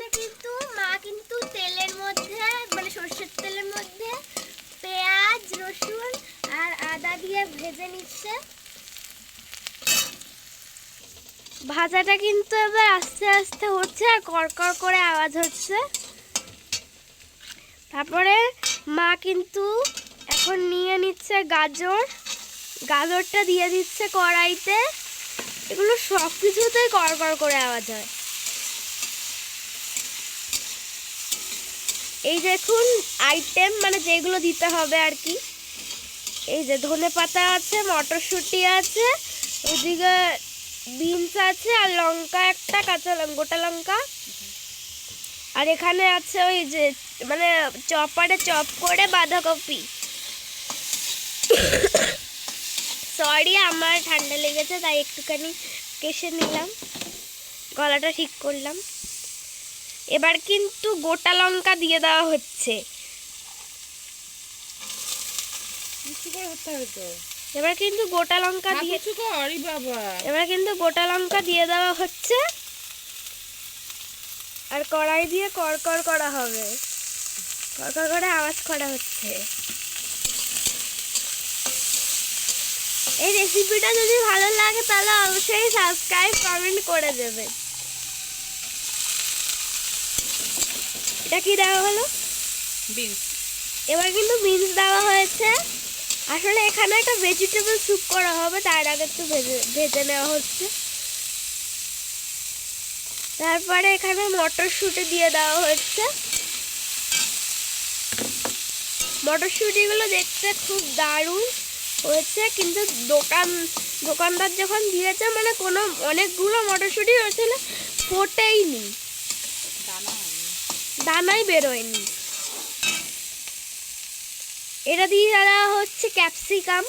এখানে কিন্তু মা কিন্তু তেলের মধ্যে মানে সর্ষের তেলের মধ্যে পেঁয়াজ, রসুন আর আদা দিয়ে ভেজে নিচ্ছে। ভাজাটা কিন্তু এবার আস্তে আস্তে হচ্ছে আর কড়কড় করে আওয়াজ হচ্ছে। তারপরে মা কিন্তু এখন নিয়ে নিচ্ছে গাজর। গাজরটা দিয়ে দিচ্ছে কড়াইতে। এগুলো সব কিছুতেই কড়কড় করে আওয়াজ হয়। এই দেখুন আইটেম মানে যেগুলো দিতে হবে আর কি। এই যে ধনে পাতা আছে, মটরশুঁটি আছে ওদিকে বিনস আছে, আর লঙ্কা একটা, কাঁচা গোটা লঙ্কা। আর এখানে আছে ওই যে মানে চপারে চপ করে বাঁধাকপি। সরি আমার ঠান্ডা লেগেছে, তাই একটুখানি কেসে নিলাম। গলাটা ঠিক করলাম। এবার কিন্তু গোটা লঙ্কা দিয়ে দেওয়া হচ্ছে। এবার কিন্তু গোটা লঙ্কা দিয়ে এবার কিন্তু গোটা লঙ্কা দিয়ে দেওয়া হচ্ছে। আর কড়াই দিয়ে কড়কড় করা হবে। কড়কড় করে আওয়াজ করা হচ্ছে। এই রেসিপিটা যদি ভালো লাগে তাহলে অবশ্যই সাবস্ক্রাইব কমেন্ট করে দেবে এটা কি দেওয়া হলো? বিনস। এবার কিন্তু বিনস দেওয়া হয়েছে। আসলে এখানে একটা ভেজিটেবল স্যুপ করা হবে তার আগে একটু ভেজে ভেজে নেওয়া হচ্ছে। তারপরে এখানে মটরশুঁটি দিয়ে দেওয়া হচ্ছে। মটরশুঁটিগুলো দেখতে খুব দারুণ হয়েছে কিন্তু দোকান দোকানদার যখন দিয়েছে মানে কোনো অনেকগুলো মটরশুঁটি হয়েছিল ফোটেইনি। দানাই বেরোয়নি। এটা দিয়ে দেওয়া হচ্ছে ক্যাপসিকাম।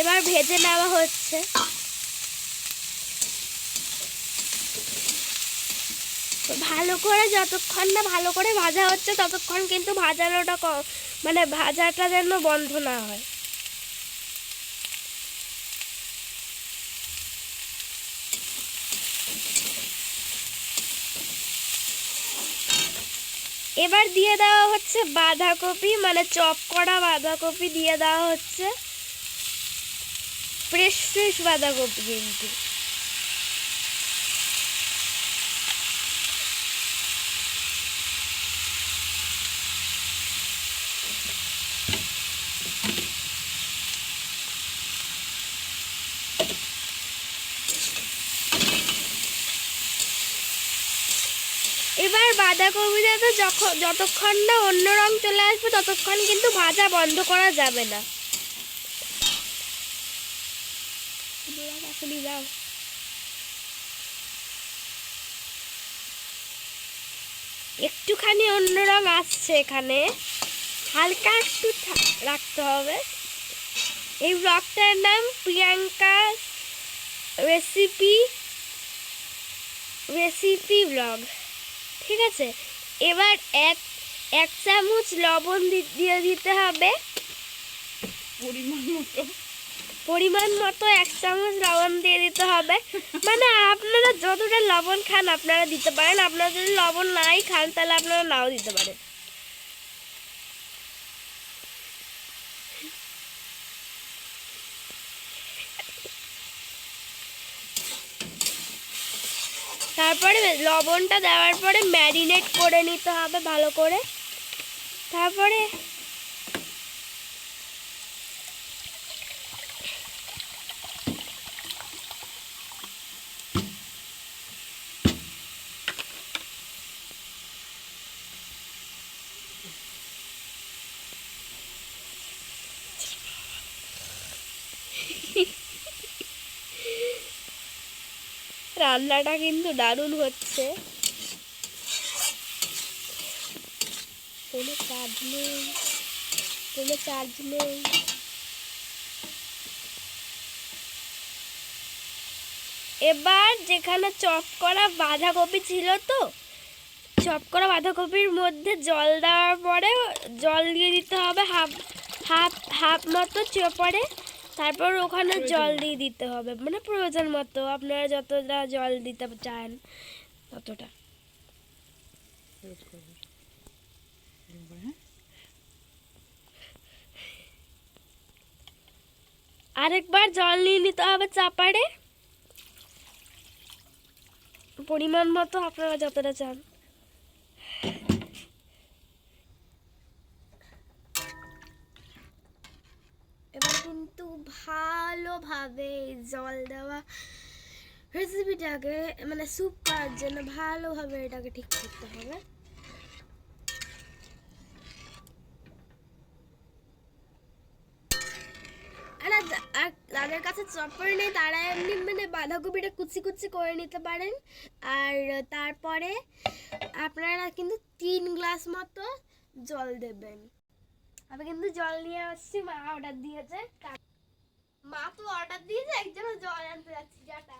এবার ভেজে নেওয়া হচ্ছে। ভালো করে যতক্ষণ না ভালো করে ভাজা হচ্ছে, ততক্ষণ কিন্তু ভাজানোটা মানে ভাজাটা যেন বন্ধ না হয়। এবার দিয়ে দেওয়া হচ্ছে বাঁধাকপি মানে চপ করা বাঁধাকপি দিয়ে দেওয়া হচ্ছে। ফ্রেশ ফ্রেশ বাঁধাকপি কিন্তু। এবার বাঁধাকপিতে তো যখন যতক্ষণ না অন্য রং চলে আসবে ততক্ষণ কিন্তু ভাজা বন্ধ করা যাবে না। দাও। একটুখানি অন্য রং আসছে এখানে। হালকা একটু রাখতে হবে। এই ব্লগটার নাম প্রিয়াঙ্কা রেসিপি রেসিপি ব্লগ। ঠিক আছে? এবার এক এক চামচ লবণ দিয়ে দিতে হবে। পরিমাণ মতো। পরিমাণ মতো এক চামচ লবণ দিয়ে দিতে হবে। মানে আপনারা যতটা লবণ খান আপনারা দিতে পারেন। আপনারা যদি লবণ নাই খান তাহলে আপনারা নাও দিতে পারেন। তারপরে লবণটা দেওয়ার পরে ম্যারিনেট করে নিতে হবে ভালো করে। তারপরে রান্নাটা কিন্তু দারুণ হচ্ছে। কোনো চার্জ নেই, কোনো চার্জ নেই। এবার যেখানে চপ করা বাঁধাকপি ছিল তো চপ করা বাঁধাকপির মধ্যে জল দেওয়ার পরে জল দিয়ে দিতে হবে হাফ হাফ হাফ মতো চপড়ে। তারপর ওখানে জল দিয়ে দিতে হবে। মানে প্রয়োজন মতো, আপনারা যতটা জল দিতে চান ততটা। আরেকবার জল নিয়ে নিতে হবে চাপাড়ে। পরিমাণ মতো আপনারা যতটা চান। কিন্তু ভালোভাবে জল দেওয়া রেসিপিটাকে মানে স্যুপ করার জন্য ভালোভাবে এটাকে ঠিক করতে হবে। আর যাদের কাছে চপার নেই, তারা এমনি মানে বাঁধাকপিটা কুচি কুচি করে নিতে পারেন। আর তারপরে আপনারা কিন্তু তিন গ্লাস মতো জল দেবেন। আমি কিন্তু জল নিয়ে আসছি মা অর্ডার দিয়েছে মা তো অর্ডার দিয়েছে একজন জল আনতে যাচ্ছি যাটা